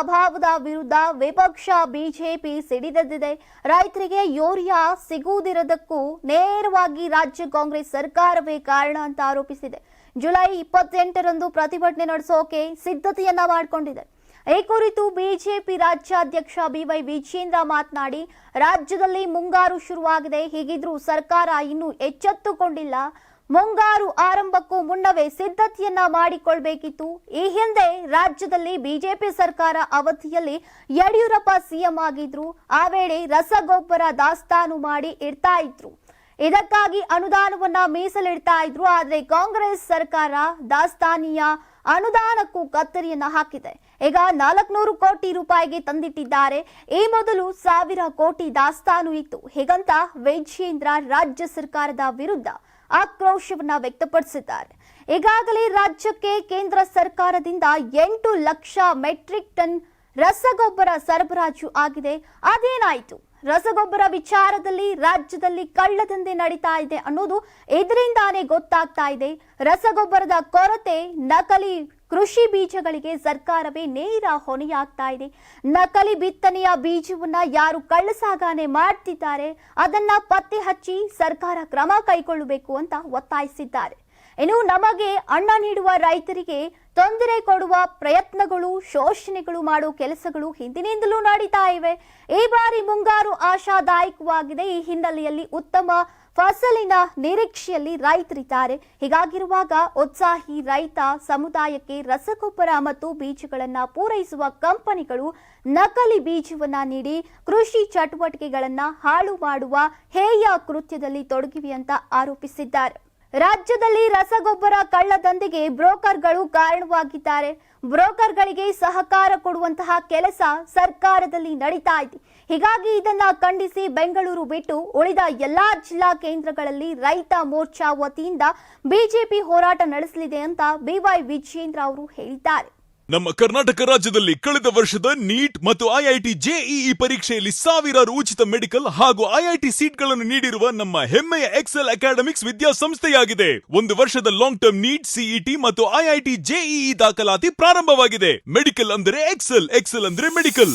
ಅಭಾವದ ವಿರುದ್ಧ ವಿಪಕ್ಷ ಬಿಜೆಪಿ ಸಿಡಿದೆದ್ದಿದೆ. ರೈತರಿಗೆ ಯೂರಿಯಾ ಸಿಗುವುದಿರದಕ್ಕೂ ನೇರವಾಗಿ ರಾಜ್ಯ ಕಾಂಗ್ರೆಸ್ ಸರ್ಕಾರವೇ ಕಾರಣ ಅಂತ ಆರೋಪಿಸಿದೆ. ಜುಲೈ ಇಪ್ಪತ್ತೆಂಟರಂದು ಪ್ರತಿಭಟನೆ ನಡೆಸೋಕೆ ಸಿದ್ಧತೆಯನ್ನ ಮಾಡಿಕೊಂಡಿದೆ. ಈ ಕುರಿತು ಬಿಜೆಪಿ ರಾಜ್ಯಾಧ್ಯಕ್ಷ ಬಿವೈ ವಿಜೇಂದ್ರ ಮಾತನಾಡಿ, ರಾಜ್ಯದಲ್ಲಿ ಮುಂಗಾರು ಶುರುವಾಗಿದೆ. ಹೀಗಿದ್ರೂ ಸರ್ಕಾರ ಇನ್ನೂ ಎಚ್ಚೆತ್ತುಕೊಂಡಿಲ್ಲ. ಮುಂಗಾರು ಆರಂಭಕ್ಕೂ ಮುನ್ನವೇ ಸಿದ್ಧತೆಯನ್ನ ಮಾಡಿಕೊಳ್ಬೇಕಿತ್ತು. ಈ ಹಿಂದೆ ರಾಜ್ಯದಲ್ಲಿ ಬಿಜೆಪಿ ಸರ್ಕಾರ ಅವಧಿಯಲ್ಲಿ ಯಡಿಯೂರಪ್ಪ ಸಿಎಂ ಆಗಿದ್ರು. ಆ ವೇಳೆ ರಸಗೊಬ್ಬರ ದಾಸ್ತಾನು ಮಾಡಿ ಇಡ್ತಾ ಇದ್ರು. ಇದಕ್ಕಾಗಿ ಅನುದಾನವನ್ನ ಮೀಸಲಿಡ್ತಾ ಇದ್ರು. ಆದ್ರೆ ಕಾಂಗ್ರೆಸ್ ಸರ್ಕಾರ ದಾಸ್ತಾನಿಯ ಅನುದಾನಕ್ಕೂ ಕತ್ತರಿಯನ್ನ ಹಾಕಿದೆ. ಈಗ ನಾಲ್ಕನೂರು ಕೋಟಿ ರೂಪಾಯಿಗೆ ತಂದಿಟ್ಟಿದ್ದಾರೆ. ಈ ಮೊದಲು ಸಾವಿರ ಕೋಟಿ ದಾಸ್ತಾನು ಇತ್ತು. ಹೀಗಂತ ವಿಜೇಂದ್ರ ರಾಜ್ಯ ಸರ್ಕಾರದ ವಿರುದ್ಧ ಆಕ್ರೋಶವನ್ನ ವ್ಯಕ್ತಪಡಿಸಿದ್ದಾರೆ. ಈಗಾಗಲೇ ರಾಜ್ಯಕ್ಕೆ ಕೇಂದ್ರ ಸರ್ಕಾರದಿಂದ ಎಂಟು ಲಕ್ಷ ಮೆಟ್ರಿಕ್ ಟನ್ ರಸಗೊಬ್ಬರ ಸರಬರಾಜು ಆಗಿದೆ. ಅದೇನಾಯಿತು? ರಸಗೊಬ್ಬರ ವಿಚಾರದಲ್ಲಿ ರಾಜ್ಯದಲ್ಲಿ ಕಳ್ಳದಂಧೆ ನಡೀತಾ ಇದೆ ಅನ್ನೋದು ಇದರಿಂದಾನೇ ಗೊತ್ತಾಗ್ತಾ ಇದೆ. ರಸಗೊಬ್ಬರದ ಕೊರತೆ ನಕಲಿ ಕೃಷಿ ಬೀಜಗಳಿಗೆ ಸರ್ಕಾರವೇ ನೇರ ಹೊಣೆಯಾಗ್ತಾ ಇದೆ. ನಕಲಿ ಬಿತ್ತನೆಯ ಬೀಜವನ್ನ ಯಾರು ಕಳ್ಳಸಾಗಾಣೆ ಮಾಡ್ತಿದ್ದಾರೆ, ಅದನ್ನ ಪತ್ತೆ ಹಚ್ಚಿ ಸರ್ಕಾರ ಕ್ರಮ ಕೈಗೊಳ್ಳಬೇಕು ಅಂತ ಒತ್ತಾಯಿಸಿದ್ದಾರೆ. ಇನ್ನು ನಮಗೆ ಅಣ್ಣ ನೀಡುವ ರೈತರಿಗೆ ತೊಂದರೆ ಕೊಡುವ ಪ್ರಯತ್ನಗಳು, ಶೋಷಣೆಗಳು ಮಾಡುವ ಕೆಲಸಗಳು ಹಿಂದಿನಿಂದಲೂ ನಡೀತಾ ಇವೆ. ಈ ಬಾರಿ ಮುಂಗಾರು ಆಶಾದಾಯಕವಾಗಿದೆ. ಈ ಹಿನ್ನೆಲೆಯಲ್ಲಿ ಉತ್ತಮ ಫಸಲಿನ ನಿರೀಕ್ಷೆಯಲ್ಲಿ ರೈತರಿದ್ದಾರೆ. ಹೀಗಾಗಿರುವಾಗ ಉತ್ಸಾಹಿ ರೈತ ಸಮುದಾಯಕ್ಕೆ ರಸಗೊಬ್ಬರ ಮತ್ತು ಬೀಜಗಳನ್ನು ಪೂರೈಸುವ ಕಂಪನಿಗಳು ನಕಲಿ ಬೀಜವನ್ನ ನೀಡಿ ಕೃಷಿ ಚಟುವಟಿಕೆಗಳನ್ನ ಹಾಳು ಮಾಡುವ ಹೇಯ ಕೃತ್ಯದಲ್ಲಿ ತೊಡಗಿವೆ ಅಂತ ಆರೋಪಿಸಿದ್ದಾರೆ. ರಾಜ್ಯದಲ್ಲಿ ರಸಗೊಬ್ಬರ ಕಳ್ಳದಂಧೆಗೆ ಬ್ರೋಕರ್ಗಳು ಕಾರಣವಾಗಿದ್ದಾರೆ. ಬ್ರೋಕರ್ಗಳಿಗೆ ಸಹಕಾರ ಕೊಡುವಂತಹ ಕೆಲಸ ಸರ್ಕಾರದಲ್ಲಿ ನಡೀತಾ ಇದೆ. ಹೀಗಾಗಿ ಇದನ್ನ ಖಂಡಿಸಿ ಬೆಂಗಳೂರು ಬಿಟ್ಟು ಉಳಿದ ಎಲ್ಲಾ ಜಿಲ್ಲಾ ಕೇಂದ್ರಗಳಲ್ಲಿ ರೈತ ಮೋರ್ಚಾ ವತಿಯಿಂದ ಬಿಜೆಪಿ ಹೋರಾಟ ನಡೆಸಲಿದೆ ಅಂತ ಬಿವೈ ವಿಜೇಂದ್ರ ಅವರು ಹೇಳಿದ್ದಾರೆ. ನಮ್ಮ ಕರ್ನಾಟಕ ರಾಜ್ಯದಲ್ಲಿ ಕಳೆದ ವರ್ಷದ ನೀಟ್ ಮತ್ತು ಐಐಟಿ ಜೆಇಇ ಪರೀಕ್ಷೆಯಲ್ಲಿ ಸಾವಿರಾರು ಉಚಿತ ಮೆಡಿಕಲ್ ಹಾಗೂ ಐಐಟಿ ಸೀಟ್ಗಳನ್ನು ನೀಡಿರುವ ನಮ್ಮ ಹೆಮ್ಮೆಯ ಎಕ್ಸೆಲ್ ಅಕಾಡೆಮಿಕ್ಸ್ ವಿದ್ಯಾಸಂಸ್ಥೆಯಾಗಿದೆ. ಒಂದು ವರ್ಷದ ಲಾಂಗ್ ಟರ್ಮ್ ನೀಟ್, ಸಿಇಟಿ ಮತ್ತು ಐಐಟಿ ಜೆಇಇ ದಾಖಲಾತಿ ಪ್ರಾರಂಭವಾಗಿದೆ. ಮೆಡಿಕಲ್ ಅಂದರೆ ಎಕ್ಸೆಲ್ ಎಕ್ಸೆಲ್ ಅಂದ್ರೆ ಮೆಡಿಕಲ್.